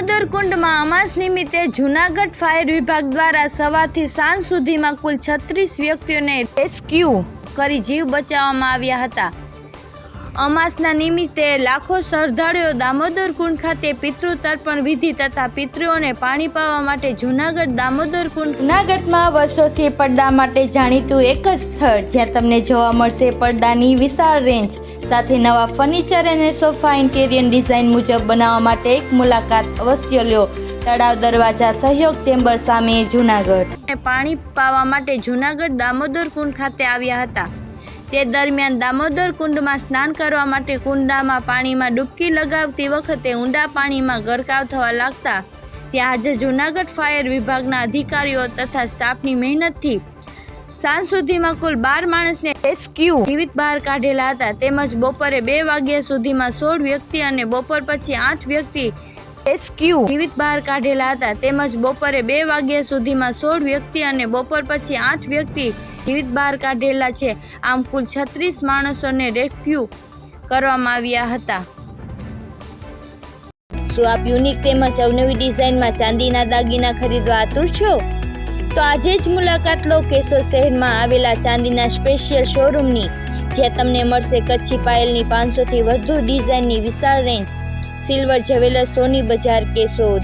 દામોદર કુંડમાં અમાસ નિમિત્તે જૂનાગઢ ફાયર વિભાગ દ્વારા સવારથી સાંજ સુધીમાં કુલ છત્રીસ વ્યક્તિઓને રેસ્ક્યુ કરી જીવ બચાવવામાં આવ્યા હતા. અમાસના નિમિત્તે લાખો શ્રદ્ધાળુઓ દામોદર કુંડ ખાતે પિતૃ તર્પણ વિધિ તથા પિતૃઓને પાણી પાવા માટે જૂનાગઢ દામોદર કુંડ જૂનાગઢમાં વર્ષોથી પડદા માટે જાણીતું એક જ સ્થળ જ્યાં તમને જોવા મળશે પડદાની વિશાળ રેન્જ. સાથે નવા ફર્નિચર અને સોફા ઇન્ટેરિયર ડિઝાઇન મુજબ બનાવવા માટે એક મુલાકાત અવશ્ય લ્યો તળાવ દરવાજા સહયોગ ચેમ્બર સામે જૂનાગઢ. પાણી પાવા માટે જૂનાગઢ દામોદર કુંડ ખાતે આવ્યા હતા. તે દરમિયાન દામોદર કુંડમાં સ્નાન કરવા માટે કુંડામાં પાણીમાં ડૂબકી લગાવતી વખતે ઊંડા પાણીમાં ગરકાવ થવા લાગતા, ત્યાં આજે જૂનાગઢ ફાયર વિભાગના અધિકારીઓ તથા સ્ટાફની મહેનતથી સાંજ સુધીમાં કુલ બાર માણસને રેસ્ક્યુ જીવિત બહાર કાઢેલા હતા. તેમજ બપોરે બે વાગ્યા સુધીમાં સોળ વ્યક્તિ અને બપોર પછી આઠ વ્યક્તિ રેસ્ક્યુ જીવિત બહાર કાઢેલા હતા. તેમજ બપોરે બે વાગ્યા સુધીમાં સોળ વ્યક્તિ અને બપોર પછી આઠ વ્યક્તિ જીવિત બહાર કાઢેલા છે. આમ કુલ છત્રીસ માણસોને રેસ્ક્યુ કરવામાં આવ્યા હતા. શું આપ યુનિક તેમજ અવનવી ડિઝાઇનમાં ચાંદીના દાગીના ખરીદવા આતુર છો? તો આજે જ મુલાકાત લો કેશોદ શહેરમાં આવેલા ચાંદીના સ્પેશિયલ શોરૂમની જ્યાં તમને મળશે કચ્છી પાયલની પાંચસોથી વધુ ડિઝાઇનની વિશાળ રેન્જ સિલ્વર જ્વેલર્સ સોની બજાર કેશોદ.